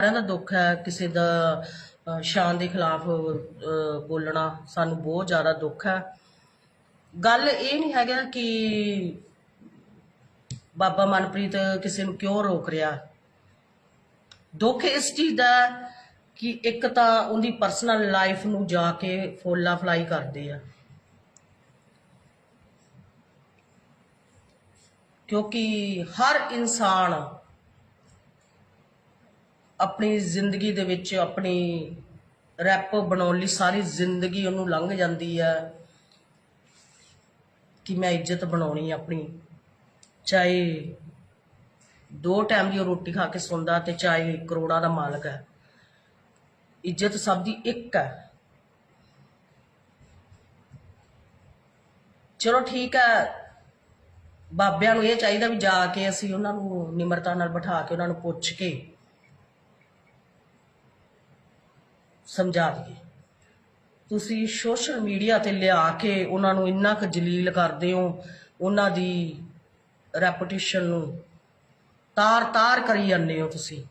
ਸਾਰਿਆਂ ਦਾ ਦੁੱਖ ਹੈ ਕਿਸੇ ਦਾ ਸ਼ਾਨ ਦੇ ਖਿਲਾਫ ਬੋਲਣਾ ਸਾਨੂੰ ਬਹੁਤ ਜ਼ਿਆਦਾ ਦੁੱਖ ਹੈ। ਗੱਲ ਇਹ ਨਹੀਂ ਹੈਗਾ ਕਿ ਬਾਬਾ ਮਨਪ੍ਰੀਤ ਕਿਸੇ ਨੂੰ ਕਿਉਂ ਰੋਕ ਰਿਹਾ। ਦੁੱਖ ਇਸ ਚੀਜ਼ ਦਾ ਕਿ ਇੱਕ ਤਾਂ ਉਹਦੀ ਪਰਸਨਲ ਲਾਈਫ ਨੂੰ ਜਾ ਕੇ ਫੋਲਾ ਫਲਾਈ ਕਰਦੇ ਆ। ਕਿਉਂਕਿ ਹਰ ਇਨਸਾਨ ਆਪਣੀ ਜ਼ਿੰਦਗੀ ਦੇ ਵਿੱਚ ਆਪਣੀ ਰੈਪ ਬਣਾਉਣ ਲਈ ਸਾਰੀ ਜ਼ਿੰਦਗੀ ਉਹਨੂੰ ਲੰਘ ਜਾਂਦੀ ਹੈ ਕਿ ਮੈਂ ਇੱਜ਼ਤ ਬਣਾਉਣੀ ਆਪਣੀ। ਚਾਹੇ ਦੋ ਟਾਈਮ ਦੀ ਉਹ ਰੋਟੀ ਖਾ ਕੇ ਸੌਂਦਾ ਤੇ ਚਾਹੇ ਕਰੋੜਾਂ ਦਾ ਮਾਲਕ ਹੈ। ਇੱਜ਼ਤ ਸਭ ਦੀ ਇੱਕ ਹੈ। ਚਲੋ ਠੀਕ ਹੈ, ਬਾਬਿਆਂ ਨੂੰ ਇਹ ਚਾਹੀਦਾ ਵੀ ਜਾ ਕੇ ਅਸੀਂ ਉਹਨਾਂ ਨੂੰ ਨਿਮਰਤਾ ਨਾਲ ਬਿਠਾ ਕੇ ਉਹਨਾਂ ਨੂੰ ਪੁੱਛ ਕੇ ਸਮਝਾ ਦਈਏ। ਤੁਸੀਂ ਸੋਸ਼ਲ ਮੀਡੀਆ ਤੇ ਲਿਆ ਕੇ ਉਹਨਾਂ ਨੂੰ ਇੰਨਾ ਕੁ ਜਲੀਲ ਕਰਦੇ ਹੋ, ਉਹਨਾਂ ਦੀ ਰੈਪੂਟੇਸ਼ਨ ਨੂੰ ਤਾਰ-ਤਾਰ ਕਰੀ ਜਾਂਦੇ ਹੋ ਤੁਸੀਂ।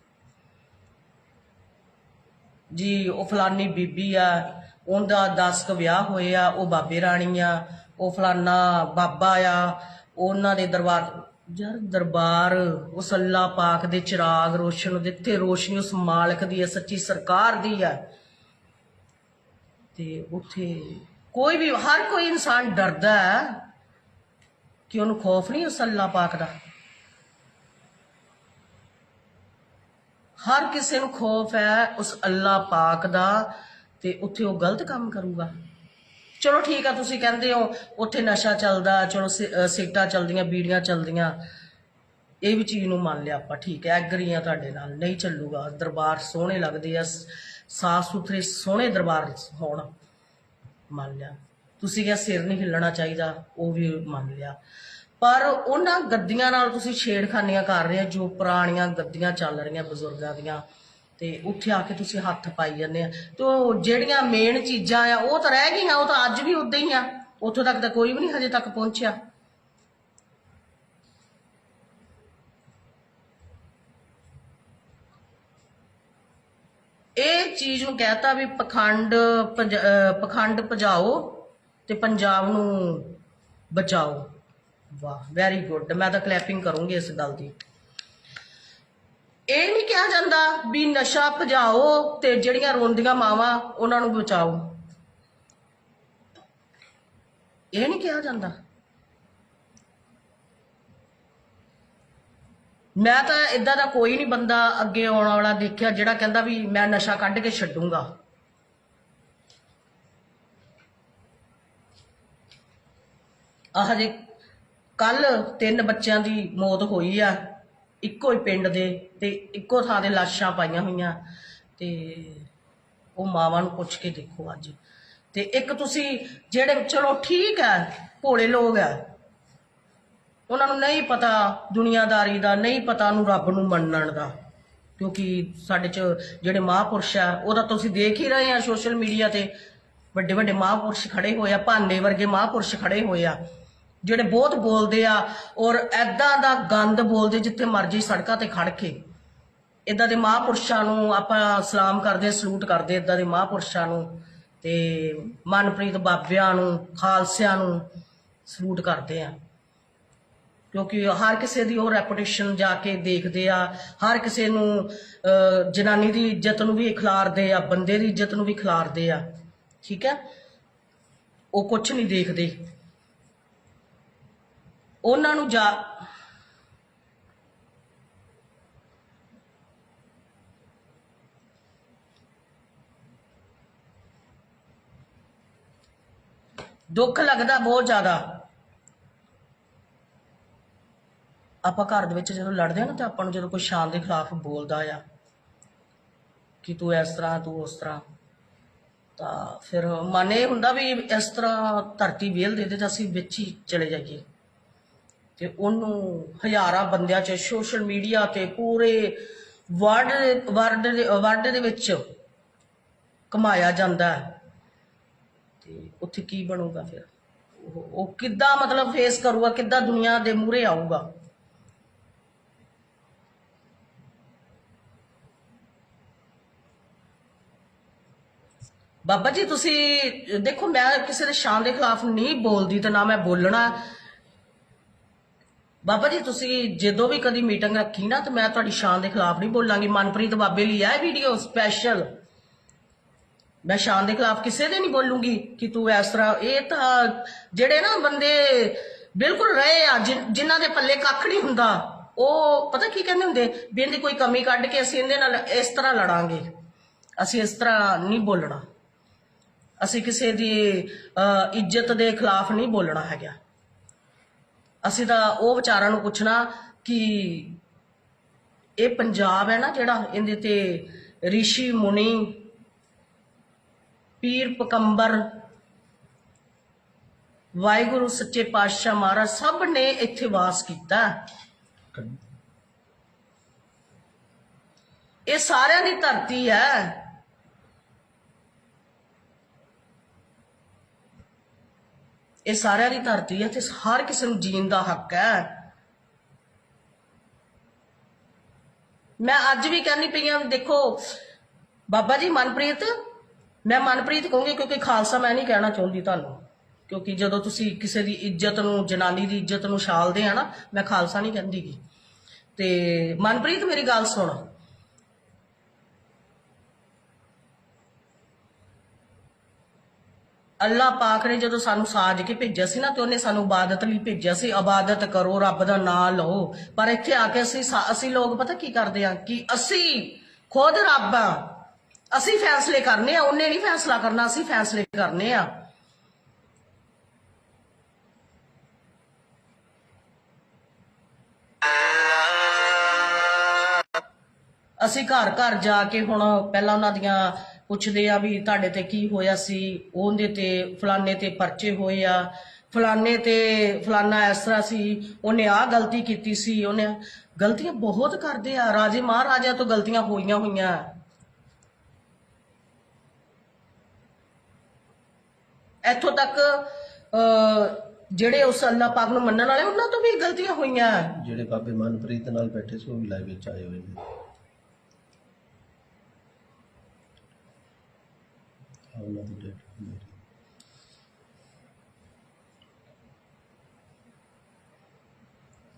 ਜੀ, ਉਹ ਫਲਾਨੀ ਬੀਬੀ ਆ, ਉਹਦਾ 10 ਕ ਵਿਆਹ ਹੋਏ ਆ, ਉਹ ਬਾਬੇ ਰਾਣੀ ਆ, ਉਹ ਫਲਾਨਾ ਬਾਬਾ ਆ, ਉਹਨਾਂ ਦੇ ਦਰਬਾਰ ਯਾਰ ਦਰਬਾਰ ਉਸ ਅੱਲਾ ਪਾਕ ਦੇ ਚਿਰਾਗ ਰੋਸ਼ਨ ਦਿੱਤੇ ਰੋਸ਼ਨੀ ਉਸ ਮਾਲਕ ਦੀ ਹੈ, ਸੱਚੀ ਸਰਕਾਰ ਦੀ ਹੈ। ਤੇ ਉੱਥੇ ਕੋਈ ਵੀ, ਹਰ ਕੋਈ ਇਨਸਾਨ ਡਰਦਾ ਹੈ ਕਿ ਉਹਨੂੰ ਖੌਫ ਨਹੀਂ ਉਸ ਅੱਲਾ ਪਾਕ ਦਾ। ਹਰ ਕਿਸੇ ਨੂੰ ਖੌਫ ਹੈ ਉਸ ਅੱਲਾ ਪਾਕ ਦਾ ਤੇ ਉੱਥੇ ਉਹ ਗਲਤ ਕੰਮ ਕਰੂਗਾ। ਚਲੋ ਠੀਕ ਆ, ਤੁਸੀਂ ਕਹਿੰਦੇ ਹੋ, ਉੱਥੇ ਨਸ਼ਾ ਚੱਲਦਾ, ਚਲੋ ਸਿ- ਅਹ ਚੱਲਦੀਆਂ, ਬੀੜੀਆਂ ਚੱਲਦੀਆਂ। ਇਹ ਵੀ ਚੀਜ਼ ਨੂੰ ਮੰਨ ਲਿਆ ਆਪਾਂ, ਠੀਕ ਹੈ, ਐਗਰੀ ਆ ਤੁਹਾਡੇ ਨਾਲ, ਨਹੀਂ ਚੱਲੂਗਾ। ਦਰਬਾਰ ਸੋਹਣੇ ਲੱਗਦੇ ਆ ਸਾਫ਼ ਸੁਥਰੇ, ਸੋਹਣੇ ਦਰਬਾਰ ਹੋਣ, ਮੰਨ ਲਿਆ। ਤੁਸੀਂ ਕਿਹਾ ਸਿਰ ਨਹੀਂ ਹਿੱਲਣਾ ਚਾਹੀਦਾ, ਉਹ ਵੀ ਮੰਨ ਲਿਆ। ਪਰ ਉਹਨਾਂ ਗੱਦੀਆਂ ਨਾਲ ਤੁਸੀਂ ਛੇੜਖਾਨੀਆਂ ਕਰ ਰਹੇ ਆ ਜੋ ਪੁਰਾਣੀਆਂ ਗੱਦੀਆਂ ਚੱਲ ਰਹੀਆਂ ਬਜ਼ੁਰਗਾਂ ਦੀਆਂ। ਤੇ ਉੱਥੇ ਆ ਕੇ ਤੁਸੀਂ ਹੱਥ ਪਾਈ ਜਾਂਦੇ ਆ। ਤੇ ਉਹ ਜਿਹੜੀਆਂ ਮੇਨ ਚੀਜ਼ਾਂ ਆ, ਉਹ ਤਾਂ ਰਹਿ ਗਈਆਂ, ਉਹ ਤਾਂ ਅੱਜ ਵੀ ਉਦਾਂ ਹੀ ਆ। ਉੱਥੋਂ ਤੱਕ ਤਾਂ ਕੋਈ ਵੀ ਨਹੀਂ ਹਜੇ ਤੱਕ ਪਹੁੰਚਿਆ। ਇਹ ਚੀਜ਼ ਨੂੰ ਕਹਤਾ ਵੀ ਪਖੰਡ ਪਖੰਡ ਭਜਾਓ ਤੇ ਪੰਜਾਬ ਨੂੰ ਬਚਾਓ। ਵਾਹ ਵੈਰੀ ਗੁੱਡ ਮੈਂ ਤਾਂ ਕਲੈਪਿੰਗ ਕਰੂੰਗੀ ਇਸ ਗੱਲ ਦੀ। ਇਹ ਨਹੀਂ ਕਿਹਾ ਜਾਂਦਾ ਵੀ ਨਸ਼ਾ ਭਜਾਓ ਤੇ ਜਿਹੜੀਆਂ ਰੋਂਦੀਆਂ ਮਾਵਾਂ ਉਹਨਾਂ ਨੂੰ ਬਚਾਓ। ਇਹ ਨਹੀਂ ਕਿਹਾ ਜਾਂਦਾ। ਮੈਂ ਤਾਂ ਇਦਾਂ ਦਾ ਕੋਈ ਨਹੀਂ ਬੰਦਾ ਅੱਗੇ ਆਉਣ ਵਾਲਾ ਦੇਖਿਆ ਜਿਹੜਾ ਕਹਿੰਦਾ ਵੀ ਮੈਂ ਨਸ਼ਾ ਕੱਢ ਕੇ ਛੱਡੂੰਗਾ। ਆਹ ਜੇ ਕੱਲ ਤਿੰਨ ਬੱਚਿਆਂ ਦੀ ਮੌਤ ਹੋਈ ਆ, ਇੱਕੋ ਹੀ ਪਿੰਡ ਦੇ ਤੇ ਇੱਕੋ ਥਾਂ ਤੇ ਲਾਸ਼ਾਂ ਪਾਈਆਂ ਹੋਈਆਂ ਤੇ ਉਹ ਮਾਵਾਂ ਨੂੰ ਪੁੱਛ ਕੇ ਦੇਖੋ ਅੱਜ। ਤੇ ਇੱਕ ਤੁਸੀਂ ਜਿਹੜੇ ਚਲੋ ਠੀਕ ਹੈ ਭੋਲੇ ਲੋਕ ਆ ਉਹਨਾਂ ਨੂੰ ਨਹੀਂ ਪਤਾ ਦੁਨੀਆਦਾਰੀ ਦਾ, ਨਹੀਂ ਪਤਾ ਉਹਨੂੰ ਰੱਬ ਨੂੰ ਮੰਨਣ ਦਾ। ਕਿਉਂਕਿ ਸਾਡੇ ਚ ਜਿਹੜੇ ਮਹਾਪੁਰਸ਼ ਆ, ਉਹਦਾ ਤੁਸੀਂ ਦੇਖ ਹੀ ਰਹੇ ਆ ਸੋਸ਼ਲ ਮੀਡੀਆ ਤੇ। ਵੱਡੇ ਵੱਡੇ ਮਹਾਪੁਰਸ਼ ਖੜੇ ਹੋਏ ਆ, ਭਾਨੇ ਵਰਗੇ ਮਹਾਪੁਰਸ਼ ਖੜੇ ਹੋਏ ਆ। ਜਿਹੜੇ ਬਹੁਤ ਬੋਲਦੇ ਆ ਔਰ ਐਦਾਂ ਦਾ ਗੰਦ ਬੋਲਦੇ ਜਿੱਥੇ ਮਰਜ਼ੀ ਸੜਕਾਂ ਤੇ ਖੜ ਕੇ। ਇਦਾਂ ਦੇ ਮਹਾਪੁਰਸ਼ਾਂ ਨੂੰ ਆਪਾਂ ਸਲਾਮ ਕਰਦੇ ਸਲੂਟ ਕਰਦੇ ਇਦਾਂ ਦੇ ਮਹਾਪੁਰਸ਼ਾਂ ਨੂੰ। ਤੇ ਮਨਪ੍ਰੀਤ ਬਾਬਿਆਂ ਨੂੰ, ਖਾਲਸਿਆਂ ਨੂੰ ਸਲੂਟ ਕਰਦੇ ਆ। ਕਿਉਂਕਿ ਹਰ ਕਿਸੇ ਦੀ ਉਹ ਰੈਪੂਟੇਸ਼ਨ ਜਾ ਕੇ ਦੇਖਦੇ ਆ, ਹਰ ਕਿਸੇ ਨੂੰ ਜਨਾਨੀ ਦੀ ਇੱਜ਼ਤ ਨੂੰ ਵੀ ਖਿਲਾਰਦੇ ਆ, ਬੰਦੇ ਦੀ ਇੱਜ਼ਤ ਨੂੰ ਵੀ ਖਿਲਾਰਦੇ ਆ, ਠੀਕ ਹੈ? ਉਹ ਕੁਝ ਨਹੀਂ ਦੇਖਦੇ। ਉਹਨਾਂ ਨੂੰ ਜਾ ਦੁੱਖ ਲੱਗਦਾ ਬਹੁਤ ਜ਼ਿਆਦਾ। ਆਪਾਂ ਘਰ ਦੇ ਵਿੱਚ ਜਦੋਂ ਲੜਦੇ ਆ ਨਾ ਤਾਂ ਆਪਾਂ ਨੂੰ ਜਦੋਂ ਕੋਈ ਸ਼ਾਨ ਦੇ ਖਿਲਾਫ ਬੋਲਦਾ ਆ ਕਿ ਤੂੰ ਇਸ ਤਰ੍ਹਾਂ, ਤੂੰ ਉਸ ਤਰ੍ਹਾਂ, ਤਾਂ ਫਿਰ ਮਨ ਇਹ ਹੁੰਦਾ ਵੀ ਇਸ ਤਰ੍ਹਾਂ ਧਰਤੀ ਵੇਲ ਦੇ ਦੇ ਤਾਂ ਅਸੀਂ ਵਿੱਚ ਹੀ ਚਲੇ ਜਾਈਏ। ਤੇ ਉਹਨੂੰ ਹਜ਼ਾਰਾਂ ਬੰਦਿਆਂ 'ਚ ਸੋਸ਼ਲ ਮੀਡੀਆ ਤੇ ਪੂਰੇ ਵਰਲਡ ਵਰਲਡ ਵਰਲਡ ਦੇ ਵਿੱਚ ਕਮਾਇਆ ਜਾਂਦਾ ਹੈ। ਤੇ ਉੱਥੇ ਕੀ ਬਣੂਗਾ ਫਿਰ? ਉਹ ਉਹ ਕਿੱਦਾਂ ਮਤਲਬ ਫੇਸ ਕਰੂਗਾ, ਕਿੱਦਾਂ ਦੁਨੀਆ ਦੇ ਮੂਹਰੇ ਆਊਗਾ? ਬਾਬਾ ਜੀ, ਤੁਸੀਂ ਦੇਖੋ, ਮੈਂ ਕਿਸੇ ਦੇ ਸ਼ਾਨ ਦੇ ਖਿਲਾਫ ਨਹੀਂ ਬੋਲਦੀ ਤੇ ਨਾ ਮੈਂ ਬੋਲਣਾ। ਬਾਬਾ ਜੀ, ਤੁਸੀਂ ਜਦੋਂ ਵੀ ਕਦੀ ਮੀਟਿੰਗ ਰੱਖੀ ਨਾ, ਤੇ ਮੈਂ ਤੁਹਾਡੀ ਸ਼ਾਨ ਦੇ ਖਿਲਾਫ ਨਹੀਂ ਬੋਲਾਂਗੀ। ਮਨਪ੍ਰੀਤ ਬਾਬੇ ਲਈ ਆ ਵੀਡੀਓ ਸਪੈਸ਼ਲ। ਮੈਂ ਸ਼ਾਨ ਦੇ ਖਿਲਾਫ ਕਿਸੇ ਦੇ ਨਹੀਂ ਬੋਲੂੰਗੀ ਕਿ ਤੂੰ ਇਸ ਤਰ੍ਹਾਂ। ਇਹ ਤਾਂ ਜਿਹੜੇ ਨਾ ਬੰਦੇ ਬਿਲਕੁਲ ਰਹੇ ਆ, ਜਿਨ- ਜਿਨ੍ਹਾਂ ਦੇ ਪੱਲੇ ਕੱਖ ਨਹੀਂ ਹੁੰਦਾ, ਉਹ ਪਤਾ ਕੀ ਕਹਿੰਦੇ ਹੁੰਦੇ? ਵੀ ਇਹਦੀ ਕੋਈ ਕਮੀ ਕੱਢ ਕੇ ਅਸੀਂ ਇਹਦੇ ਨਾਲ ਇਸ ਤਰ੍ਹਾਂ ਲੜਾਂਗੇ। ਅਸੀਂ ਇਸ ਤਰ੍ਹਾਂ ਨਹੀਂ ਬੋਲਣਾ। ਅਸੀਂ ਕਿਸੇ ਦੀ ਇੱਜ਼ਤ ਦੇ ਖਿਲਾਫ ਨਹੀਂ ਬੋਲਣਾ ਹੈਗਾ। ਅਸੀਂ ਤਾਂ ਉਹ ਵਿਚਾਰਾਂ ਨੂੰ ਪੁੱਛਣਾ ਕਿ ਇਹ ਪੰਜਾਬ ਹੈ ਨਾ ਜਿਹੜਾ ਇਹਦੇ ਤੇ ਰਿਸ਼ੀ ਮੁਨੀ ਪੀਰ ਪਕੰਬਰ ਵਾਹਿਗੁਰੂ ਸੱਚੇ ਪਾਤਸ਼ਾਹ ਮਹਾਰਾਜ ਸਭ ਨੇ ਇੱਥੇ ਵਾਸ ਕੀਤਾ। ਇਹ ਸਾਰਿਆਂ ਦੀ ਧਰਤੀ ਹੈ। ਇਹ ਸਾਰਿਆਂ ਦੀ ਧਰਤੀ ਹੈ ਤੇ ਹਰ ਕਿਸੇ ਨੂੰ ਜੀਣ ਦਾ ਹੱਕ ਹੈ। ਮੈਂ ਅੱਜ ਵੀ ਕਹਿੰਦੀ ਪਈ ਹਾਂ, ਦੇਖੋ, ਬਾਬਾ ਜੀ, ਮਨਪ੍ਰੀਤ, ਮੈਂ ਮਨਪ੍ਰੀਤ ਕਹੂੰਗੀ ਕਿਉਂਕਿ ਖਾਲਸਾ ਮੈਂ ਨਹੀਂ ਕਹਿਣਾ ਚਾਹੁੰਦੀ ਤੁਹਾਨੂੰ, ਕਿਉਂਕਿ ਜਦੋਂ ਤੁਸੀਂ ਕਿਸੇ ਦੀ ਇੱਜ਼ਤ ਨੂੰ, ਜਨਾਨੀ ਦੀ ਇੱਜ਼ਤ ਨੂੰ ਛਾਲਦੇ ਆ ਨਾ, ਮੈਂ ਖਾਲਸਾ ਨਹੀਂ ਕਹਿੰਦੀਗੀ ਤੇ ਮਨਪ੍ਰੀਤ, ਮੇਰੀ ਗੱਲ ਸੁਣ। ਅੱਲਾ ਪਾਕ ਨੇ ਜਦੋਂ ਸਾਨੂੰ ਸਾਜ ਕੇ ਭੇਜਿਆ ਸੀ ਨਾ ਤੇ ਉਹਨੇ ਸਾਨੂੰ ਇਬਾਦਤ ਲਈ ਭੇਜਿਆ ਸੀ, ਇਬਾਦਤ ਕਰੋ, ਰੱਬ ਦਾ ਨਾਮ ਲਓ। ਪਰ ਇੱਥੇ ਆ ਕੇ ਅਸੀਂ ਅਸੀਂ ਲੋਕ ਪਤਾ ਕੀ ਕਰਦੇ ਆ ਕਿ ਅਸੀਂ ਖੁਦ ਰੱਬ ਆ ਅਸੀਂ ਫੈਸਲੇ ਕਰਨੇ ਆ, ਉਹਨੇ ਨਹੀਂ ਫੈਸਲਾ ਕਰਨਾ, ਅਸੀਂ ਫੈਸਲੇ ਕਰਨੇ ਆ। ਅਸੀਂ ਘਰ ਘਰ ਜਾ ਕੇ ਹੁਣ ਪਹਿਲਾਂ ਉਹਨਾਂ ਦੀਆਂ ਪੁੱਛਦੇ ਆ ਵੀ ਤੁਹਾਡੇ ਤੇ ਕੀ ਹੋਇਆ ਸੀ, ਉਹਦੇ ਤੇ ਫਲਾਣੇ ਤੇ ਪਰਚੇ ਹੋਏ ਆ। ਫਲਾਣੇ ਤੇ ਫਲਾਣਾ ਇਸ ਤਰ੍ਹਾਂ ਸੀ, ਉਹਨੇ ਆਹ ਗਲਤੀ ਕੀਤੀ ਸੀ, ਉਹਨੇ ਗਲਤੀਆਂ ਬਹੁਤ ਕਰਦੇ ਆ। ਰਾਜੇ ਮਹਾਰਾਜਾ ਤੋਂ ਗਲਤੀਆਂ ਹੋਈਆਂ ਹੋਈਆਂ। ਇੱਥੋਂ ਤੱਕ ਜਿਹੜੇ ਉਸ ਅੱਲਾਹ ਪਾਕ ਨੂੰ ਮੰਨਣ ਵਾਲੇ, ਉਹਨਾਂ ਤੋਂ ਵੀ ਗਲਤੀਆਂ ਹੋਈਆਂ। ਜਿਹੜੇ ਬਾਬੇ ਮਨਪ੍ਰੀਤ ਨਾਲ ਬੈਠੇ ਸੀ, ਉਹ ਵੀ ਲਾਈਵ ਵਿੱਚ ਆਏ ਹੋਏ ਨੇ। ਆਹ ਉਹਨਾਂ ਦੀ ਡੇਟ ਮੇਰੀ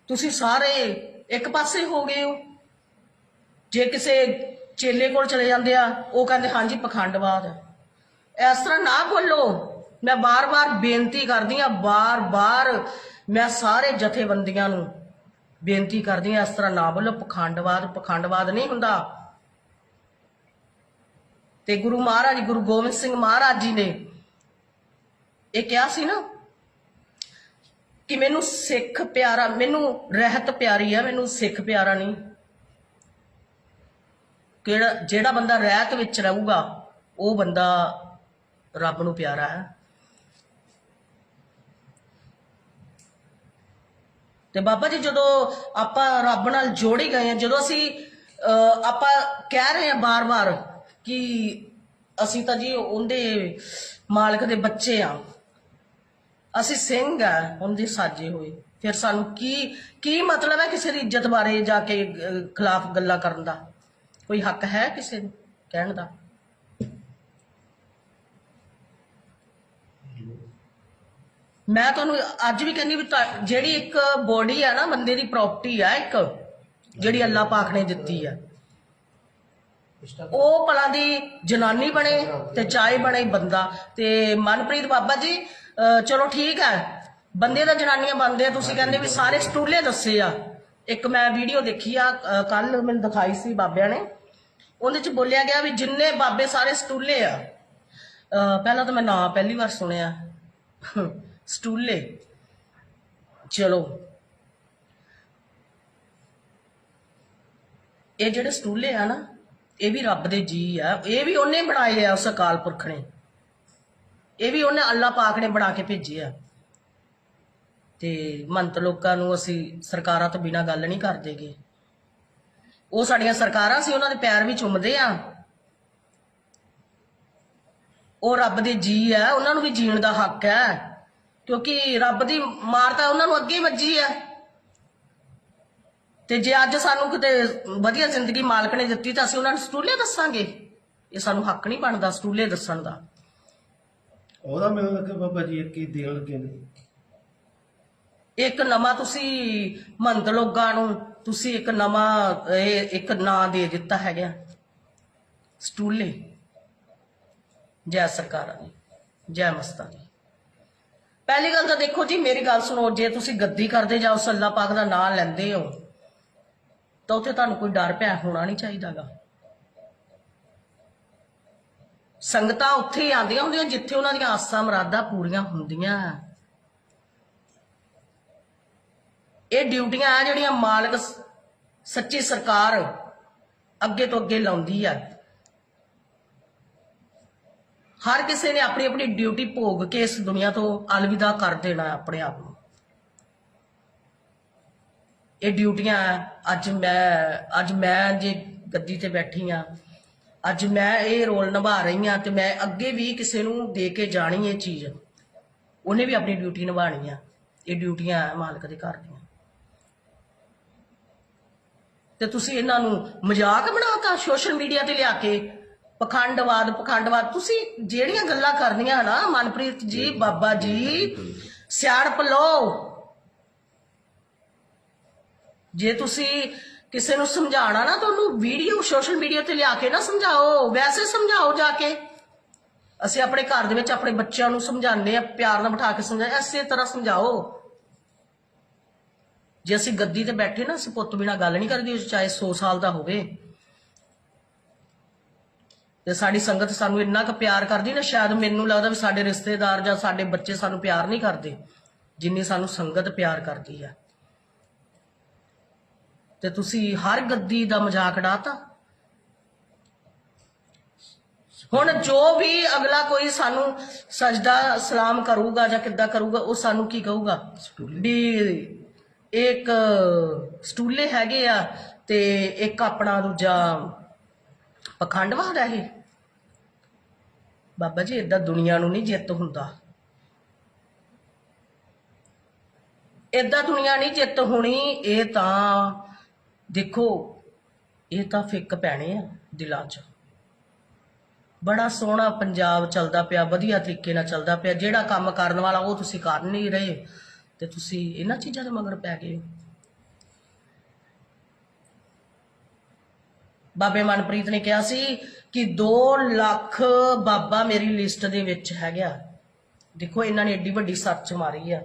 ਤੁਸੀਂ ਸਾਰੇ ਇੱਕ ਪਾਸੇ ਹੋ ਗਏ ਹੋ। ਜੇ ਕਿਸੇ ਚੇਲੇ ਕੋਲ ਚਲੇ ਜਾਂਦੇ ਆ, ਉਹ ਕਹਿੰਦੇ, ਹਾਂਜੀ, ਪਖੰਡਵਾਦ ਹੈ ਇਸ ਤਰ੍ਹਾਂ ਨਾ ਬੋਲੋ। ਮੈਂ ਬਾਰ-ਬਾਰ ਬੇਨਤੀ ਕਰਦੀ ਆ, ਬਾਰ-ਬਾਰ ਮੈਂ ਸਾਰੇ ਜਥੇਬੰਦੀਆਂ ਨੂੰ ਬੇਨਤੀ ਕਰਦੀ ਆ, ਇਸ ਤਰ੍ਹਾਂ ਨਾ ਬੋਲੋ। ਪਖੰਡਵਾਦ ਪਖੰਡਵਾਦ ਨਹੀਂ ਹੁੰਦਾ। ਤੇ ਗੁਰੂ ਮਹਾਰਾਜ ਗੁਰੂ ਗੋਬਿੰਦ ਸਿੰਘ ਮਹਾਰਾਜ ਜੀ ਨੇ ਇਹ ਕਿਹਾ ਸੀ ਨਾ ਕਿ ਮੈਨੂੰ ਸਿੱਖ ਪਿਆਰਾ ਮੈਨੂੰ ਰਹਿਤ ਪਿਆਰੀ ਆ ਮੈਨੂੰ ਸਿੱਖ ਪਿਆਰਾ ਨਹੀਂ। ਕਿਹੜਾ ਜਿਹੜਾ ਬੰਦਾ ਰਹਿਤ ਵਿੱਚ ਰਹੂਗਾ ਉਹ ਬੰਦਾ ਰੱਬ ਨੂੰ ਪਿਆਰਾ ਹੈ। ਤੇ ਬਾਬਾ ਜੀ ਜਦੋਂ ਆਪਾਂ ਰੱਬ ਨਾਲ ਜੋੜੀ ਗਏ ਆ ਜਦੋਂ ਅਸੀਂ ਅਹ, ਆਪਾਂ ਕਹਿ ਰਹੇ ਆ ਬਾਰ-ਬਾਰ ਕਿ ਅਸੀਂ ਤਾਂ ਜੀ ਉਹਦੇ ਮਾਲਕ ਦੇ ਬੱਚੇ ਆ। ਅਸੀਂ ਸਿੰਘ ਆ, ਉਹਦੇ ਸਾਜੇ ਹੋਏ। ਫਿਰ ਸਾਨੂੰ ਕੀ ਕੀ ਮਤਲਬ ਹੈ ਕਿਸੇ ਦੀ ਇੱਜ਼ਤ ਬਾਰੇ ਜਾ ਕੇ ਖਿਲਾਫ ਗੱਲਾਂ ਕਰਨ ਦਾ? ਕੋਈ ਹੱਕ ਹੈ ਕਿਸੇ ਨੂੰ ਕਹਿਣ ਦਾ? ਮੈਂ ਤੁਹਾਨੂੰ ਅੱਜ ਵੀ ਕਹਿੰਦੀ ਵੀ ਜਿਹੜੀ ਇੱਕ ਬੋਡੀ ਆ ਨਾ, ਬੰਦੇ ਦੀ ਪ੍ਰਾਪਰਟੀ ਆ ਇੱਕ, ਜਿਹੜੀ ਅੱਲਾਹ ਪਾਕ ਨੇ ਦਿੱਤੀ ਆ। ਉਹ ਭਲਾ ਦੀ ਜਨਾਨੀ ਬਣੇ ਤੇ ਚਾਹੇ ਬਣੇ ਬੰਦਾ। ਤੇ ਮਨਪ੍ਰੀਤ ਬਾਬਾ ਜੀ ਅਹ ਚਲੋ ਠੀਕ ਹੈ। ਬੰਦੇ ਦਾ ਜਨਾਨੀਆਂ ਬਣਦੇ ਆ, ਤੁਸੀਂ ਕਹਿੰਦੇ ਵੀ ਸਾਰੇ ਸਟੂਲੇ ਦੱਸੇ ਆ। ਇੱਕ ਮੈਂ ਵੀਡੀਓ ਦੇਖੀ ਆ ਕੱਲ ਮੈਨੂੰ ਦਿਖਾਈ ਸੀ ਬਾਬਿਆਂ ਨੇ। ਉਹਦੇ ਚ ਬੋਲਿਆ ਗਿਆ ਵੀ ਜਿੰਨੇ ਬਾਬੇ ਸਾਰੇ ਸਟੂਲੇ ਆ। ਅਹ ਪਹਿਲਾਂ ਤਾਂ ਮੈਂ ਨਾਂ ਪਹਿਲੀ ਵਾਰ ਸੁਣਿਆ। ਸਟੂਲੇ। ਚਲੋ। ਇਹ ਜਿਹੜੇ ਸਟੂਲੇ ਆ ਨਾ ਇਹ ਵੀ ਰੱਬ ਦੇ ਜੀ ਆ। ਇਹ ਵੀ ਉਹਨੇ ਬਣਾਏ ਆ ਉਸ ਅਕਾਲ ਪੁਰਖ ਨੇ। ਇਹ ਵੀ ਉਹਨੇ ਅੱਲਾ ਪਾਕ ਨੇ ਬਣਾ ਕੇ ਭੇਜੇ ਆ। ਤੇ ਮੰਤ ਲੋਕਾਂ ਨੂੰ ਅਸੀਂ ਸਰਕਾਰਾਂ ਤੋਂ ਬਿਨਾਂ ਗੱਲ ਨਹੀਂ ਕਰਦੇਗੇ। ਉਹ ਸਾਡੀਆਂ ਸਰਕਾਰਾਂ ਸੀ, ਉਹਨਾਂ ਦੇ ਪੈਰ ਵੀ ਚੁੰਮਦੇ ਆ। ਉਹ ਰੱਬ ਦੇ ਜੀ ਆ, ਉਹਨਾਂ ਨੂੰ ਵੀ ਜੀਣ ਦਾ ਹੱਕ ਹੈ ਕਿਉਂਕਿ ਰੱਬ ਦੀ ਮਾਰ ਤਾਂ ਉਹਨਾਂ ਨੂੰ ਅੱਗੇ ਵੱਜੀ ਆ। ਤੇ ਜੇ ਅੱਜ ਸਾਨੂੰ ਕਿਤੇ ਵਧੀਆ ਜ਼ਿੰਦਗੀ ਮਾਲਕ ਨੇ ਦਿੱਤੀ ਤਾਂ ਅਸੀਂ ਉਹਨਾਂ ਨੂੰ ਸਟੂਲੇ ਦੱਸਾਂਗੇ। ਇਹ ਸਾਨੂੰ ਹੱਕ ਨਹੀਂ ਬਣਦਾ ਸਟੂਲੇ ਦੱਸਣ ਦਾ। ਉਹਦਾ ਮੈਨੂੰ ਲੱਗਾ ਬਾਬਾ ਜੀ ਹੀ ਦੇਣ ਨੇ। ਇੱਕ ਨਵਾਂ ਤੁਸੀਂ ਮੰਤ ਲੋਕਾਂ ਨੂੰ ਤੁਸੀਂ ਇੱਕ ਨਵਾਂ ਇਹ ਇੱਕ ਨਾਂ ਦੇ ਦਿੱਤਾ ਹੈਗਾ। ਸਟੂਲੇ ਜੈ ਸਰਕਾਰਾਂ ਨੇ ਜੈ ਮਸਤਾਨੀ ਪਹਿਲੀ ਗੱਲ ਤਾਂ ਦੇਖੋ ਜੀ ਮੇਰੀ ਗੱਲ ਸੁਣੋ ਜੇ ਤੁਸੀਂ ਗੱਦੀ ਕਰਦੇ ਜਾਓ ਸੱਲਾ ਪਾਕ ਦਾ ਨਾਂ ਲੈਂਦੇ ਹੋ ਤਾਂ ਉੱਥੇ ਤੁਹਾਨੂੰ ਕੋਈ ਡਰ ਪਿਆ ਹੋਣਾ ਨਹੀਂ ਚਾਹੀਦਾਗਾ। ਸੰਗਤਾਂ ਉੱਥੇ ਹੀ ਆਉਂਦੀਆਂ ਹੁੰਦੀਆਂ ਜਿੱਥੇ ਉਹਨਾਂ ਦੀਆਂ ਆਸਾਂ ਮੁਰਾਦਾਂ ਪੂਰੀਆਂ ਹੁੰਦੀਆਂ। ਇਹ ਡਿਊਟੀਆਂ ਆ ਜਿਹੜੀਆਂ ਮਾਲਕ ਸੱਚੀ ਸਰਕਾਰ ਅੱਗੇ ਤੋਂ ਅੱਗੇ ਲਾਉਂਦੀ ਆ। ਹਰ ਕਿਸੇ ਨੇ ਆਪਣੀ ਆਪਣੀ ਡਿਊਟੀ ਭੋਗ ਕੇ ਇਸ ਦੁਨੀਆ ਤੋਂ ਅਲਵਿਦਾ ਕਰ ਦੇਣਾ ਆਪਣੇ ਆਪ ਨੂੰ। ਇਹ ਡਿਊਟੀਆਂ ਅੱਜ ਮੈਂ ਅੱਜ ਮੈਂ ਜੇ ਗੱਦੀ ਤੇ ਬੈਠੀ ਆ ਅੱਜ ਮੈਂ ਇਹ ਰੋਲ ਨਿਭਾ ਰਹੀ ਆ ਤੇ ਮੈਂ ਅੱਗੇ ਵੀ ਕਿਸੇ ਨੂੰ ਦੇ ਕੇ ਜਾਣੀ ਇਹ ਚੀਜ਼। ਉਹਨੇ ਵੀ ਆਪਣੀ ਡਿਊਟੀ ਨਿਭਾਣੀ ਆ ਇਹ ਡਿਊਟੀਆਂ ਮਾਲਕ ਦੇ ਘਰ ਦੀਆਂ। ਤੇ ਤੁਸੀਂ ਇਹਨਾਂ ਨੂੰ ਮਜ਼ਾਕ ਬਣਾਤਾ ਸੋਸ਼ਲ ਮੀਡੀਆ ਤੇ ਲਿਆ ਕੇ? ਪਖੰਡਵਾਦ ਪਖੰਡਵਾਦ। ਤੁਸੀਂ ਜਿਹੜੀਆਂ ਗੱਲਾਂ ਕਰਨੀਆਂ ਨਾ ਮਨਪ੍ਰੀਤ ਜੀ ਬਾਬਾ ਜੀ ਸਿਆਣਪ ਲਓ। ਜੇ ਤੁਸੀਂ ਕਿਸੇ ਨੂੰ ਸਮਝਾਣਾ ਨਾ ਤਾਂ ਉਹਨੂੰ ਵੀਡੀਓ, ਸੋਸ਼ਲ ਮੀਡੀਆ ਤੇ ਲਿਆ ਕੇ ਨਾ ਸਮਝਾਓ, ਵੈਸੇ ਸਮਝਾਓ ਜਾ ਕੇ। ਅਸੀਂ ਆਪਣੇ ਘਰ ਦੇ ਵਿੱਚ ਆਪਣੇ ਬੱਚਿਆਂ ਨੂੰ ਸਮਝਾਉਂਦੇ ਆ ਪਿਆਰ ਨਾਲ ਬਿਠਾ ਕੇ ਸਮਝਾਏ ਐਸੇ ਤਰ੍ਹਾਂ ਸਮਝਾਓ। ਜੇ ਅਸੀਂ ਗੱਦੀ ਤੇ ਬੈਠੇ ਨਾ, ਅਸੀਂ ਪੁੱਤ ਬਿਨਾ ਗੱਲ ਨਹੀਂ ਕਰਦੀ, ਚਾਹੇ 100 ਸਾਲ ਦਾ ਹੋਵੇ। ਤੇ ਸਾਡੀ ਸੰਗਤ ਸਾਨੂੰ ਇੰਨਾ ਕੁ ਪਿਆਰ ਕਰਦੀ ਨਾ, ਸ਼ਾਇਦ ਮੈਨੂੰ ਲੱਗਦਾ ਵੀ ਸਾਡੇ ਰਿਸ਼ਤੇਦਾਰ ਜਾਂ ਸਾਡੇ ਬੱਚੇ ਸਾਨੂੰ ਪਿਆਰ ਨਹੀਂ ਕਰਦੇ, ਜਿੰਨੀ ਸਾਨੂੰ ਸੰਗਤ ਪਿਆਰ ਕਰਦੀ ਆ। ਤੇ ਤੁਸੀਂ ਹਰ ਗੱਦੀ ਦਾ ਮਜ਼ਾਕ ਉਡਾਤਾ? ਹੁਣ ਜੋ ਵੀ ਅਗਲਾ ਕੋਈ ਸਾਨੂੰ ਸਜਦਾ ਸਲਾਮ ਕਰੂਗਾ ਜਾਂ ਕਿੱਦਾਂ ਕਰੂਗਾ ਉਹ ਸਾਨੂੰ ਕੀ ਕਹੂਗਾ? ਵੀ ਇੱਕ ਸਟੂਲੇ ਹੈਗੇ ਆ ਤੇ ਇੱਕ ਆਪਣਾ ਦੂਜਾ ਪਖੰਡਵਾਦ ਹੈ ਇਹ। ਬਾਬਾ ਜੀ ਏਦਾਂ ਦੁਨੀਆ ਨੂੰ ਨਹੀਂ ਜਿੱਤ ਹੁੰਦਾ। ਏਦਾਂ ਦੁਨੀਆ ਨਹੀਂ ਜਿੱਤ ਹੋਣੀ ਇਹ ਤਾਂ ਦੇਖੋ, ਇਹ ਤਾਂ ਫਿੱਕ ਪੈਣੇ ਆ ਦਿਲਾਂ 'ਚ। ਬੜਾ ਸੋਹਣਾ ਪੰਜਾਬ ਚੱਲਦਾ ਪਿਆ, ਵਧੀਆ ਤਰੀਕੇ ਨਾਲ ਚੱਲਦਾ ਪਿਆ। ਜਿਹੜਾ ਕੰਮ ਕਰਨ ਵਾਲਾ ਉਹ ਤੁਸੀਂ ਕਰ ਨਹੀਂ ਰਹੇ, ਤੇ ਤੁਸੀਂ ਇਹਨਾਂ ਚੀਜ਼ਾਂ ਦੇ ਮਗਰ ਪੈ ਗਏ ਹੋ। ਬਾਬੇ ਮਨਪ੍ਰੀਤ ਨੇ ਕਿਹਾ ਸੀ ਕਿ 2 ਲੱਖ ਬਾਬਾ ਮੇਰੀ ਲਿਸਟ ਦੇ ਵਿੱਚ ਹੈਗਾ ਦੇਖੋ, ਇਹਨਾਂ ਨੇ ਏਡੀ ਵੱਡੀ ਸਰਚ ਮਾਰੀ ਆ।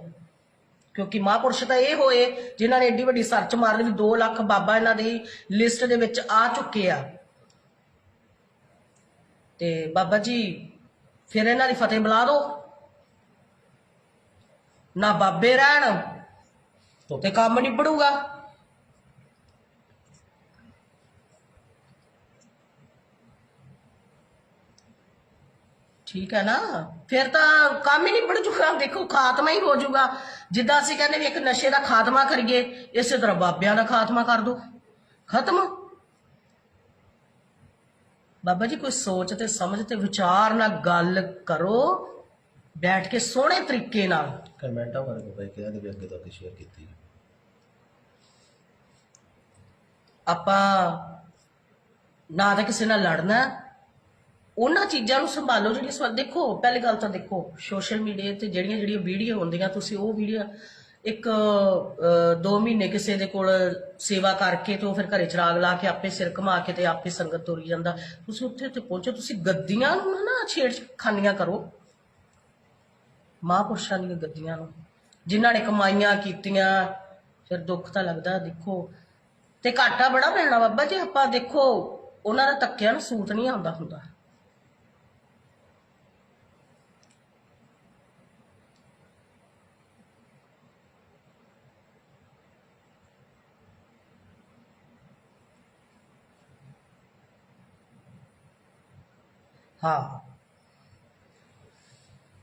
ਕਿਉਂਕਿ ਮਹਾਂਪੁਰਸ਼ ਤਾਂ ਇਹ ਹੋਏ ਜਿਨ੍ਹਾਂ ਨੇ ਏਡੀ ਵੱਡੀ ਸਰਚ ਮਾਰ ਲਈ ਵੀ 2 ਲੱਖ ਬਾਬਾ ਇਹਨਾਂ ਦੀ ਲਿਸਟ ਦੇ ਵਿੱਚ ਆ ਚੁੱਕੇ ਆ। ਤੇ ਬਾਬਾ ਜੀ ਫਿਰ ਇਹਨਾਂ ਦੀ ਫਤਿਹ ਬੁਲਾ ਦਿਓ। ਨਾ ਬਾਬੇ ਰਹਿਣ ਤੇ ਕੰਮ ਨਿਬੜੂਗਾ। ਠੀਕ ਹੈ ਨਾ? ਫਿਰ ਤਾਂ ਕੰਮ ਹੀ ਨਿਬੜ ਜੂਗਾ। ਦੇਖੋ ਖਾਤਮਾ ਹੀ ਹੋ ਜੂਗਾ। ਜਿੱਦਾਂ ਅਸੀਂ ਕਹਿੰਦੇ ਵੀ ਇੱਕ ਨਸ਼ੇ ਦਾ ਖਾਤਮਾ ਕਰੀਏ ਇਸੇ ਤਰ੍ਹਾਂ ਬਾਬਿਆਂ ਦਾ ਖਾਤਮਾ ਕਰ ਦੋ। ਖਤਮ। ਬਾਬਾ ਜੀ ਕੋਈ ਸੋਚ ਤੇ ਸਮਝ ਤੇ ਵਿਚਾਰ ਨਾਲ ਗੱਲ ਕਰੋ। ਬੈਠ ਕੇ ਸੋਹਣੇ ਤਰੀਕੇ ਨਾਲ। ਕਮੈਂਟਾਂ ਬਾਰੇ ਬਾਬਾ ਜੀ ਕਹਿੰਦੇ ਵੀ ਅੱਗੇ ਤੱਕ ਸ਼ੇਅਰ ਕੀਤੀ ਆਪਾਂ ਨਾ ਤਾਂ ਕਿਸੇ ਨਾਲ ਲੜਨਾ ਉਹਨਾਂ ਚੀਜ਼ਾਂ ਨੂੰ ਸੰਭਾਲੋ ਜਿਹੜੀ ਸਵਾ ਦੇਖੋ, ਪਹਿਲੀ ਗੱਲ ਤਾਂ ਦੇਖੋ ਸੋਸ਼ਲ ਮੀਡੀਆ ਤੇ ਜਿਹੜੀਆਂ ਜਿਹੜੀਆਂ ਵੀਡੀਓ ਹੁੰਦੀਆਂ, ਤੁਸੀਂ ਉਹ ਵੀਡੀਓ ਇੱਕ 2 ਮਹੀਨੇ ਕਿਸੇ ਦੇ ਕੋਲ ਸੇਵਾ ਕਰਕੇ ਤੇ ਉਹ ਫਿਰ ਘਰੇ ਚਰਾਗ ਲਾ ਕੇ ਆਪੇ ਸਿਰ ਘੁਮਾ ਕੇ ਤੇ ਆਪੇ ਸੰਗਤ ਤੋਰੀ ਜਾਂਦਾ। ਤੁਸੀਂ ਉੱਥੇ ਉੱਥੇ ਪਹੁੰਚੋ, ਤੁਸੀਂ ਗੱਦੀਆਂ ਨੂੰ ਨਾ ਛੇੜ ਖਾਨੀਆਂ ਕਰੋ। ਮਹਾਂਪੁਰਸ਼ਾਂ ਦੀਆਂ ਗੱਦੀਆਂ ਨੂੰ, ਜਿਨ੍ਹਾਂ ਨੇ ਕਮਾਈਆਂ ਕੀਤੀਆਂ, ਫਿਰ ਦੁੱਖ ਤਾਂ ਲੱਗਦਾ, ਦੇਖੋ। ਤੇ ਘਾਟਾ ਬੜਾ ਪੈਣਾ ਬਾਬਾ ਜੀ, ਆਪਾਂ ਦੇਖੋ, ਉਹਨਾਂ ਦਾ ਧੱਕਿਆਂ ਨੂੰ ਸੂਤ ਨਹੀਂ ਆਉਂਦਾ ਹੁੰਦਾ। ਹਾਂ।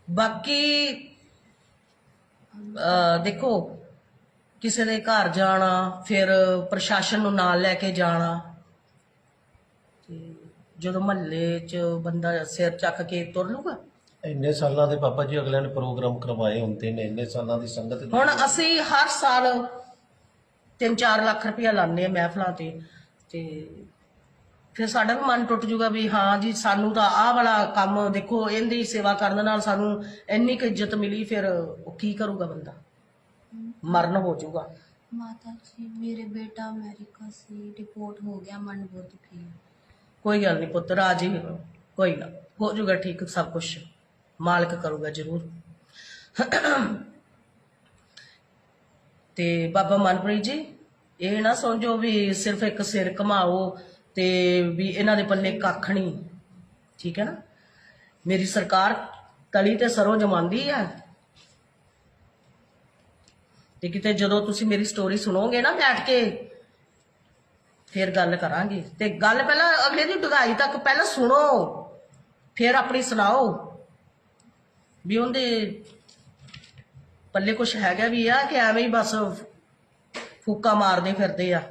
ਬਾਕੀ ਦੇਖੋ ਕਿਸੇ ਦੇ ਘਰ ਜਾਣਾ ਫਿਰ ਪ੍ਰਸ਼ਾਸਨ ਨੂੰ ਨਾਲ ਲੈ ਕੇ ਜਾਣਾ। ਤੇ ਜਦੋਂ ਮਹੱਲੇ 'ਚ ਬੰਦਾ ਸਿਰ ਚੱਕ ਕੇ ਤੁਰ ਲੂਗਾ ਇੰਨੇ ਸਾਲਾਂ ਦੇ ਬਾਬਾ ਜੀ ਅਗਲਿਆਂ ਨੇ ਪ੍ਰੋਗਰਾਮ ਕਰਵਾਏ ਹੁੰਦੇ ਨੇ ਇੰਨੇ ਸਾਲਾਂ ਦੀ ਸੰਗਤ ਦੀ- ਹੁਣ ਅਸੀਂ ਹਰ ਸਾਲ 3-4 ਲੱਖ ਰੁਪਇਆ ਲਾਉਂਦੇ ਆ ਮਹਿਫਲਾਂ ਤੇ। ਤੇ ਫਿਰ ਸਾਡਾ ਵੀ ਮਨ ਟੁੱਟ ਜਾਊਗਾ ਵੀ ਹਾਂ ਜੀ ਸਾਨੂੰ ਤਾਂ ਆਹ ਵਾਲਾ ਕੰਮ ਦੇਖੋ ਇਹਦੀ ਸੇਵਾ ਕਰਨ ਨਾਲ ਸਾਨੂੰ ਇੰਨੀ ਕੁ ਇੱਜ਼ਤ ਮਿਲੀ ਫਿਰ ਉਹ ਕੀ ਕਰੂਗਾ ਬੰਦਾ? ਮਰਨ ਹੋ ਜਾਊਗਾ ਮਾਤਾ ਜੀ ਮੇਰੇ ਬੇਟਾ ਅਮਰੀਕਾ ਸੀ ਰਿਪੋਰਟ ਹੋ ਗਿਆ ਮਨ ਬਹੁਤ ਦੁਖੀ ਹੈ। ਕੋਈ ਗੱਲ ਨਹੀਂ ਪੁੱਤ ਰਾਜੀ ਹੋ ਕੋਈ ਨਾ ਹੋ ਜਾਊਗਾ ਠੀਕ ਸਭ ਕੁਝ ਮਾਲਕ ਕਰੂਗਾ ਜ਼ਰੂਰ। ਤੇ ਬਾਬਾ ਮਨਪ੍ਰੀਤ ਜੀ ਇਹ ਨਾ ਸਮਝੋ ਵੀ ਸਿਰਫ ਇੱਕ ਸਿਰ ਘਮਾਓ ਤੇ ਵੀ ਇਹਨਾਂ ਦੇ ਪੱਲੇ ਕੱਖ ਨਹੀਂ ਠੀਕ ਹੈ ਨਾ? ਮੇਰੀ ਸਰਕਾਰ ਤਲੀ ਤੇ ਸਰੋਂ ਜਮਾਂਦੀ ਆ ਤੇ ਕਿਤੇ ਜਦੋਂ ਤੁਸੀਂ ਮੇਰੀ ਸਟੋਰੀ ਸੁਣੋਗੇ ਨਾ ਬੈਠ ਕੇ, ਫਿਰ ਗੱਲ ਕਰਾਂਗੇ। ਤੇ ਗੱਲ ਪਹਿਲਾਂ ਅਗਲੇ ਦੀ ਡੁਗਾਈ ਤੱਕ ਪਹਿਲਾਂ ਸੁਣੋ, ਫਿਰ ਆਪਣੀ ਸੁਣਾਓ। ਵੀ ਉਹਦੇ ਪੱਲੇ ਕੁਝ ਹੈਗਾ ਵੀ ਆ ਕਿ ਐਵੇਂ ਹੀ ਬਸ ਫੂਕਾ ਮਾਰਦੇ ਫਿਰਦੇ ਆ।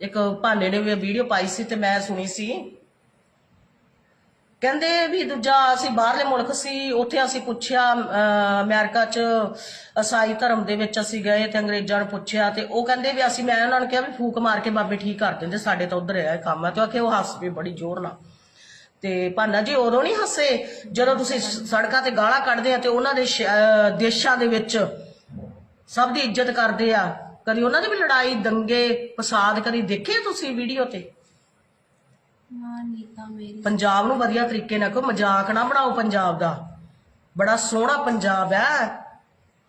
ਇੱਕ ਭਾਨੇ ਨੇ ਵੀ ਵੀਡੀਓ ਪਾਈ ਸੀ ਤੇ ਮੈਂ ਸੁਣੀ ਸੀ। ਕਹਿੰਦੇ ਵੀ ਦੂਜਾ ਅਸੀਂ ਬਾਹਰਲੇ ਮੁਲਕ ਸੀ ਉੱਥੇ ਅਸੀਂ ਪੁੱਛਿਆ ਅਹ, ਅਮਰੀਕਾ 'ਚ ਈਸਾਈ ਧਰਮ ਦੇ ਵਿੱਚ ਅਸੀਂ ਗਏ ਤੇ ਅੰਗਰੇਜ਼ਾਂ ਨੂੰ ਪੁੱਛਿਆ ਤੇ ਉਹ ਕਹਿੰਦੇ ਵੀ ਅਸੀਂ ਮੈਂ ਉਹਨਾਂ ਨੂੰ ਕਿਹਾ ਵੀ ਫੂਕ ਮਾਰ ਕੇ ਬਾਬੇ ਠੀਕ ਕਰ ਦਿੰਦੇ ਸਾਡੇ ਤਾਂ ਉਧਰ ਇਹ ਕੰਮ ਹੈ। ਤੇ ਆਖੇ ਉਹ ਹੱਸ ਵੀ ਬੜੀ ਜ਼ੋਰ ਨਾਲ। ਤੇ ਭਾਨਾ ਜੀ ਉਦੋਂ ਨਹੀਂ ਹੱਸੇ ਜਦੋਂ ਤੁਸੀਂ ਸੜਕਾਂ ਤੇ ਗਾਲਾਂ ਕੱਢਦੇ ਆ ਤੇ ਉਹਨਾਂ ਦੇ ਸ਼- ਦੇਸ਼ਾਂ ਦੇ ਵਿੱਚ ਸਭ ਦੀ ਇੱਜ਼ਤ ਕਰਦੇ ਆ। ਕਦੀ ਉਹਨਾਂ ਦੀ ਵੀ ਲੜਾਈ ਦੰਗੇ ਫਸਾਦ ਕਦੀ ਦੇਖੇ ਤੁਸੀਂ ਵੀਡੀਓ ਤੇ? ਮਾਂ ਨੀਤਾ ਮੇਰੀ ਪੰਜਾਬ ਨੂੰ ਵਧੀਆ ਤਰੀਕੇ ਨਾਲ ਕੋਈ ਮਜ਼ਾਕ ਨਾ ਬਣਾਓ ਪੰਜਾਬ ਦਾ। ਬੜਾ ਸੋਹਣਾ ਪੰਜਾਬ ਹੈ।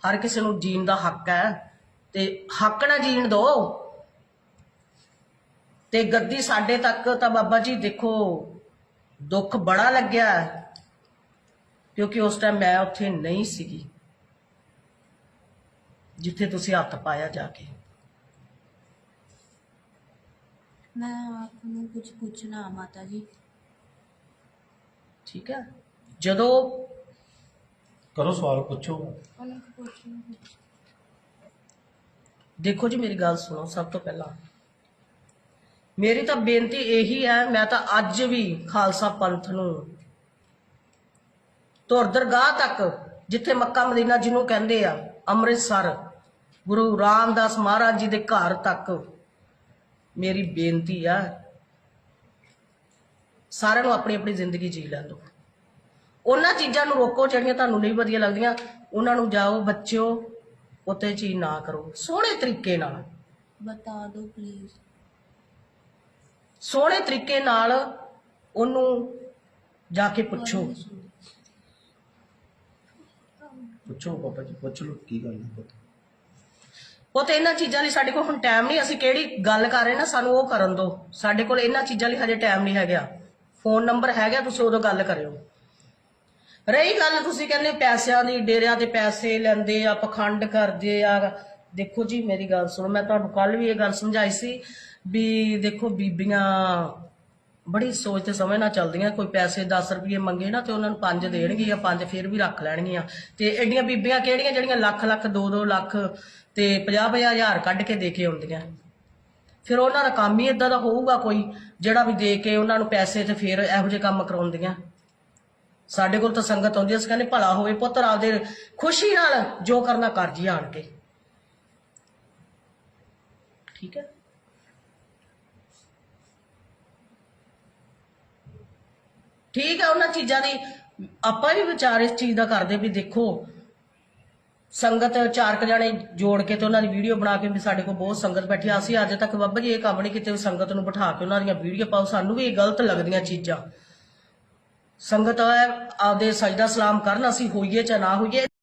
ਹਰ ਕਿਸੇ ਨੂੰ ਜੀਣ ਦਾ ਹੱਕ ਹੈ। ਤੇ ਹੱਕ ਨਾਲ ਜੀਣ ਦੋ। ਤੇ ਗੱਦੀ ਸਾਡੇ ਤੱਕ ਤਾਂ ਬਾਬਾ ਜੀ ਦੇਖੋ ਦੁੱਖ ਬੜਾ ਲੱਗਿਆ। ਕਿਉਂਕਿ ਉਸ ਟਾਈਮ ਮੈਂ ਉੱਥੇ ਨਹੀਂ ਸੀਗੀ। ਜਿੱਥੇ ਤੁਸੀਂ ਹੱਥ ਪਾਇਆ ਜਾ ਕੇ। ਮੈਂ ਆਪ ਨੂੰ ਕੁਝ ਪੁੱਛਣਾ ਮਾਤਾ ਜੀ। ਠੀਕ ਹੈ। ਜਦੋਂ ਕਰੋ ਸਵਾਲ ਪੁੱਛੋ। ਉਹਨਾਂ ਨੂੰ ਪੁੱਛਣਾ ਦੇਖੋ ਜੀ ਮੇਰੀ ਗੱਲ ਸੁਣੋ ਸਭ ਤੋਂ ਪਹਿਲਾਂ। ਮੇਰੀ ਤਾਂ ਬੇਨਤੀ ਇਹੀ ਹੈ ਮੈਂ ਤਾਂ ਅੱਜ ਵੀ ਖਾਲਸਾ ਪੰਥ ਨੂੰ ਤੁਰ ਦਰਗਾਹ ਤੱਕ ਜਿੱਥੇ ਮੱਕਾ ਮਦੀਨਾ ਜਿਹਨੂੰ ਕਹਿੰਦੇ ਆ ਅੰਮ੍ਰਿਤਸਰ ਗੁਰੂ ਰਾਮਦਾਸ ਮਹਾਰਾਜ ਜੀ ਦੇ ਘਰ ਤੱਕ ਮੇਰੀ ਬੇਨਤੀ ਆ ਸਾਰਿਆਂ ਨੂੰ ਆਪਣੀ ਆਪਣੀ ਜ਼ਿੰਦਗੀ ਜੀ ਲੈਣ ਦਿਓ। ਉਹਨਾਂ ਚੀਜ਼ਾਂ ਨੂੰ ਰੋਕੋ ਜਿਹੜੀਆਂ ਤੁਹਾਨੂੰ ਨਹੀਂ ਵਧੀਆ ਲੱਗਦੀਆਂ ਉਹਨਾਂ ਨੂੰ ਜਾਓ ਬੱਚਿਓ ਉੱਤੇ ਚੀਜ਼ ਨਾ ਕਰੋ। ਸੋਹਣੇ ਤਰੀਕੇ ਨਾਲ। ਬਤਾ ਦਿਓ ਪਲੀਜ਼ ਸੋਹਣੇ ਤਰੀਕੇ ਨਾਲ ਉਹਨੂੰ ਜਾ ਕੇ ਪੁੱਛੋ। ਪੁੱਛੋ ਪਾਪਾ ਜੀ ਪੁੱਛ ਲਓ ਕੀ ਗੱਲ ਹੈ। ਉਹ ਤੇ ਇਹਨਾਂ ਚੀਜ਼ਾਂ ਲਈ ਸਾਡੇ ਕੋਲ ਹੁਣ ਟਾਈਮ ਨਹੀਂ, ਅਸੀਂ ਕਿਹੜੀ ਗੱਲ ਕਰ ਰਹੇ ਨਾ, ਸਾਨੂੰ ਉਹ ਕਰਨ ਦਿਓ ਸਾਡੇ ਕੋਲ ਇਹਨਾਂ ਚੀਜ਼ਾਂ ਲਈ ਹਜੇ ਟਾਈਮ ਨਹੀਂ ਹੈਗਾ। ਫੋਨ ਨੰਬਰ ਹੈਗਾ, ਤੁਸੀਂ ਉਦੋਂ ਗੱਲ ਕਰਿਓ। ਰਹੀ ਗੱਲ, ਤੁਸੀਂ ਕਹਿੰਦੇ ਪੈਸਿਆਂ ਦੀ, ਡੇਰਿਆਂ ਤੇ ਪੈਸੇ ਲੈਂਦੇ ਆ, ਪਖੰਡ ਕਰਦੇ ਆ। ਦੇਖੋ ਜੀ, ਮੇਰੀ ਗੱਲ ਸੁਣੋ, ਮੈਂ ਤੁਹਾਨੂੰ ਕੱਲ ਵੀ ਇਹ ਗੱਲ ਸਮਝਾਈ ਸੀ ਵੀ ਦੇਖੋ ਬੀਬੀਆਂ ਬੜੀ ਸੋਚ ਤੇ ਸਮਝ ਨਾਲ ਚੱਲਦੀਆਂ, ਕੋਈ ਪੈਸੇ 10 ਰੁਪਏ ਮੰਗੇ ਨਾ ਤੇ ਉਹਨਾਂ ਨੂੰ 5 ਦੇਣਗੀਆਂ 5 ਫਿਰ ਵੀ ਰੱਖ ਲੈਣਗੀਆਂ। ਤੇ ਐਡੀਆਂ ਬੀਬੀਆਂ ਕਿਹੜੀਆਂ, ਜਿਹੜੀਆਂ ਲੱਖ ਲੱਖ 2-2 ਲੱਖ ਤੇ 50 ਹਜ਼ਾਰ ਕੱਢ ਕੇ ਦੇ ਕੇ ਆਉਂਦੀਆਂ। ਫਿਰ ਉਹਨਾਂ ਦਾ ਕੰਮ ਹੀ ਇਦਾਂ ਦਾ ਹੋਊਗਾ ਕੋਈ, ਜਿਹੜਾ ਵੀ ਦੇ ਕੇ ਉਹਨਾਂ ਨੂੰ ਪੈਸੇ ਤੇ ਫਿਰ ਇਹੋ ਜਿਹੇ ਕੰਮ ਕਰਾਉਂਦੀਆਂ। ਸਾਡੇ ਕੋਲ ਤਾਂ ਸੰਗਤ ਆਉਂਦੀ ਐ ਅਸੀਂ ਕਹਿੰਦੇ ਭਲਾ ਹੋਵੇ ਪੁੱਤਰ ਆਪਦੇ ਖੁਸ਼ੀ ਨਾਲ ਜੋ ਕਰਨਾ ਕਰ ਜੀ ਆਣ ਕੇ। ਠੀਕ ਹੈ? ਠੀਕ ਹੈ, ਉਹਨਾਂ ਚੀਜ਼ਾਂ ਦੀ ਆਪਾਂ ਵੀ ਵਿਚਾਰ ਇਸ ਚੀਜ਼ ਦਾ ਕਰਦੇ ਵੀ ਦੇਖੋ ਸੰਗਤ ਚਾਰ ਕੁ ਜਣੇ ਜੋੜ ਕੇ ਤੇ ਉਹਨਾਂ ਦੀ ਵੀਡੀਓ ਬਣਾ ਕੇ ਵੀ ਸਾਡੇ ਕੋਲ ਬਹੁਤ ਸੰਗਤ ਬੈਠੀ ਆ। ਅਸੀਂ ਅੱਜ ਤੱਕ ਬਾਬਾ ਜੀ ਇਹ ਕੰਮ ਨਹੀਂ ਕੀਤੇ ਸੰਗਤ ਨੂੰ ਬਿਠਾ ਕੇ ਉਹਨਾਂ ਦੀਆਂ ਵੀਡੀਓ ਪਾਓ। ਸਾਨੂੰ ਵੀ ਇਹ ਗਲਤ ਲੱਗਦੀਆਂ ਚੀਜ਼ਾਂ। ਸੰਗਤ ਆਪਦੇ ਸਜਦਾ ਸਲਾਮ ਕਰਨ, ਅਸੀਂ ਹੋਈਏ ਜਾਂ ਨਾ ਹੋਈਏ।